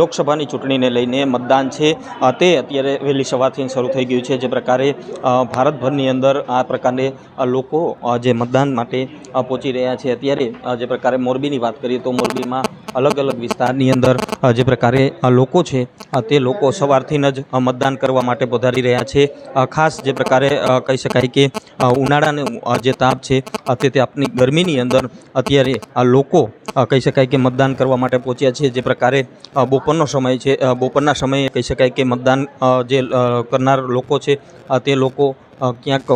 લોકસભાની ચૂંટણીને લઈને મતદાન છે. તે અત્યારે વહેલી સવારથી શરૂ થઈ ગયું છે. જે પ્રકારે ભારતભરની અંદર આ પ્રકારે લોકો જે મતદાન માટે પહોંચી રહ્યા છે. અત્યારે જે પ્રકારે મોરબીની વાત કરીએ તો મોરબીમાં અલગ અલગ વિસ્તારની અંદર જે પ્રકારે લોકો છે તે લોકો સવારથી જ મતદાન કરવા માટે પધારી રહ્યા છે. ખાસ જે પ્રકારે કહી શકાય કે ઉનાળાનો જે તાપ છે તે તાપની ગરમીની અંદર અત્યારે આ લોકો કહી શકાય કે મતદાન કરવા માટે પહોંચ્યા છે. જે પ્રકારે અ, બપોરનો સમય છે બપોરના સમયે કહી શકાય કે મતદાન જે કરનાર લોકો છે તે લોકો ક્યાંક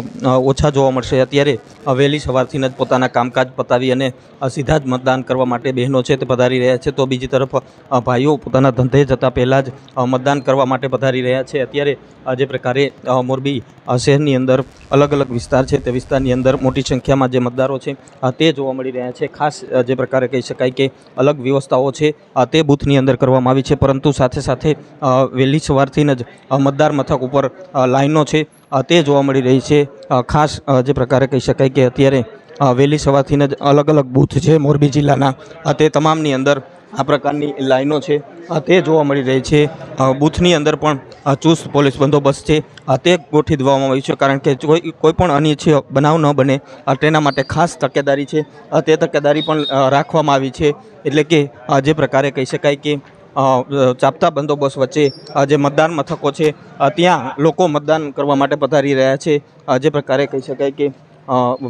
ઓછા જોવા મળશે. અત્યારે વહેલી સવારથી જ પોતાના કામકાજ પતાવી અને સીધા જ મતદાન કરવા માટે બહેનો છે તે પધારી રહ્યા છે. તો બીજી તરફ ભાઈઓ પોતાના ધંધે જતાં પહેલાં જ મતદાન કરવા માટે પધારી રહ્યા છે. અત્યારે જે પ્રકારે મોરબી શહેરની અંદર અલગ અલગ વિસ્તાર છે તે વિસ્તારની અંદર મોટી સંખ્યામાં જે મતદારો છે તે જોવા મળી રહ્યા છે. ખાસ જે પ્રકારે કહી શકાય કે અલગ વ્યવસ્થાઓ છે તે બૂથની અંદર કરવામાં આવી છે. પરંતુ સાથે સાથે વહેલી સવારથી જ મતદાર મથક ઉપર લાઈનો છે. તે જોવા મળી રહી છે. ખાસ જે પ્રકારે કહી શકાય કે અત્યારે વહેલી સવારથી જ અલગ અલગ બૂથ છે મોરબી જિલ્લાના. તે તમામની અંદર આ પ્રકારની લાઈનો છે. તે જોવા મળી રહી છે. બૂથની અંદર પણ ચુસ્ત પોલીસ બંદોબસ્ત છે. તે ગોઠવી દેવામાં આવ્યું છે કારણ કે કોઈ કોઈ પણ અનિચ્છનીય બનાવ ન બને તેના માટે ખાસ તકેદારી છે. તે તકેદારી પણ રાખવામાં આવી છે. એટલે કે જે પ્રકારે કહી શકાય કે ચાપતા બંદોબસ્ત વચ્ચે જે મતદાન મથકો છે ત્યાં લોકો મતદાન કરવા માટે પધારી રહ્યા છે. જે પ્રકારે કહી શકાય કે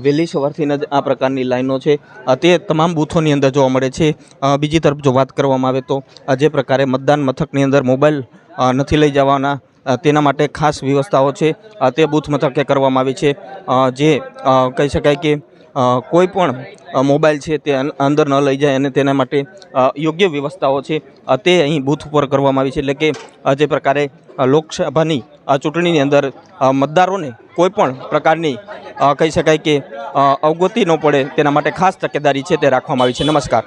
વહેલી સવારથી જ આ પ્રકારની લાઈનો છે. તે તમામ બૂથોની અંદર જોવા મળે છે. બીજી તરફ જો વાત કરવામાં આવે તો જે પ્રકારે મતદાન મથકની અંદર મોબાઈલ નથી લઈ જવાના તેના માટે ખાસ વ્યવસ્થાઓ છે. તે બૂથ મથકે કરવામાં આવી છે. જે કહી શકાય કે કોઈ પણ મોબાઈલ છે તે અંદર ન લઈ જાય અને તેના માટે યોગ્ય વ્યવસ્થાઓ છે તે અહીં બૂથ ઉપર કરવામાં આવી છે. એટલે કે જે પ્રકારે લોકસભાની ચૂંટણીની અંદર મતદારોને કોઈ પણ પ્રકારની કહી શકાય કે અવગતિ ન પડે તેના માટે ખાસ તકેદારી છે તે રાખવામાં આવી છે. નમસ્કાર.